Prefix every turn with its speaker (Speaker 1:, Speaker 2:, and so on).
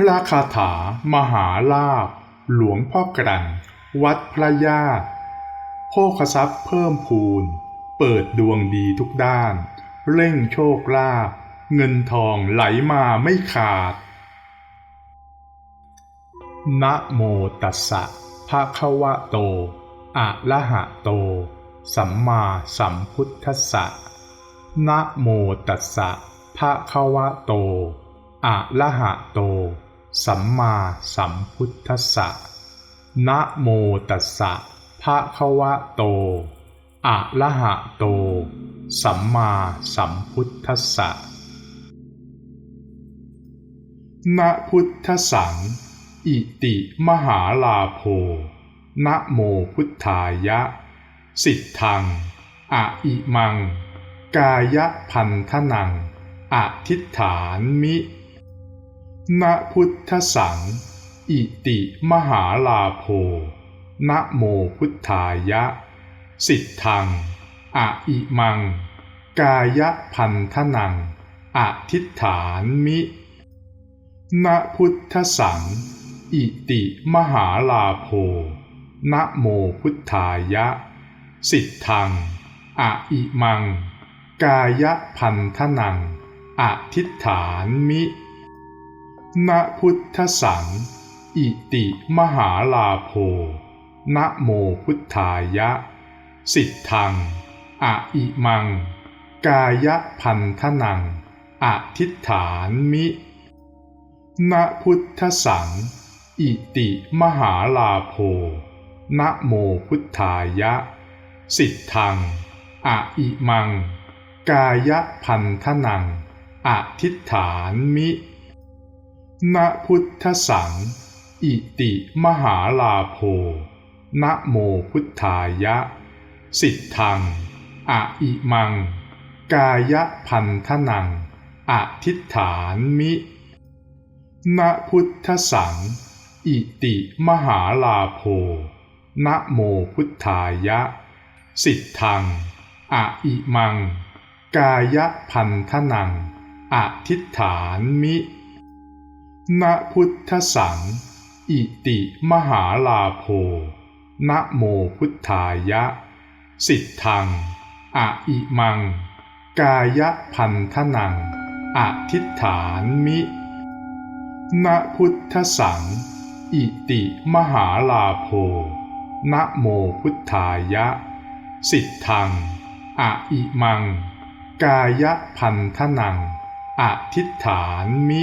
Speaker 1: พระคาถามหาลาภหลวงพ่อกรันวัดพระญาติโภคทรัพย์เพิ่มพูน เปิดดวงดีทุกด้าน เร่งโชคลาภเงินทองไหลมาไม่ขาด นะโมตัสสะภะคะวะโต อะระหะโต สัมมาสัมพุทธัสสะ นะโมตัสสะภะคะวะโต อะระหะโต สัมมาสัมพุทธัสสะ นะโมตัสสะ ภะคะวะโต อะระหะโต สัมมาสัมพุทธัสสะ นะพุทธสัง อิติมหาลาโภ นะโมพุทธายะ สิทธัง อะอิมัง กายพันธนังอธิษฐานมิ นะพุทธสัง อิติมหาลาโภนะโมพุทธายะ สิทธังอะอิมัง กายพันธนังอธิษฐานมินะพุทธสัง อิติมหาลาโภนะโมพุทธายะ สิทธังอะอิมัง กายพันธนังอธิษฐานมิ นะพุทธสัง อิติมหาลาโภนะโมพุทธายะ สิทธังอะอิมัง กายพันธนังอธิษฐานมินะพุทธสัง อิติมหาลาโภนะโมพุทธายะ สิทธังอะอิมัง กายพันธนังอธิษฐานมิ นะพุทธสัง อิติมหาลาโภนะโมพุทธายะ สิทธังอะอิมัง กายพันธนังอธิฐานมินะพุทธสัง อิติมหาลาโภนะโมพุทธายะ สิทธังอะอิมัง กายพันธนังอธิฐานมิ นะพุทธสัง อิติมหาลาโภนะโมพุทธายะ สิทธังอะอิมัง กายพันธนังอธิฐานมินะพุทธสัง อิติมหาลาโภนะโมพุทธายะ สิทธังอะอิมัง กายพันธนังอธิฐานมิ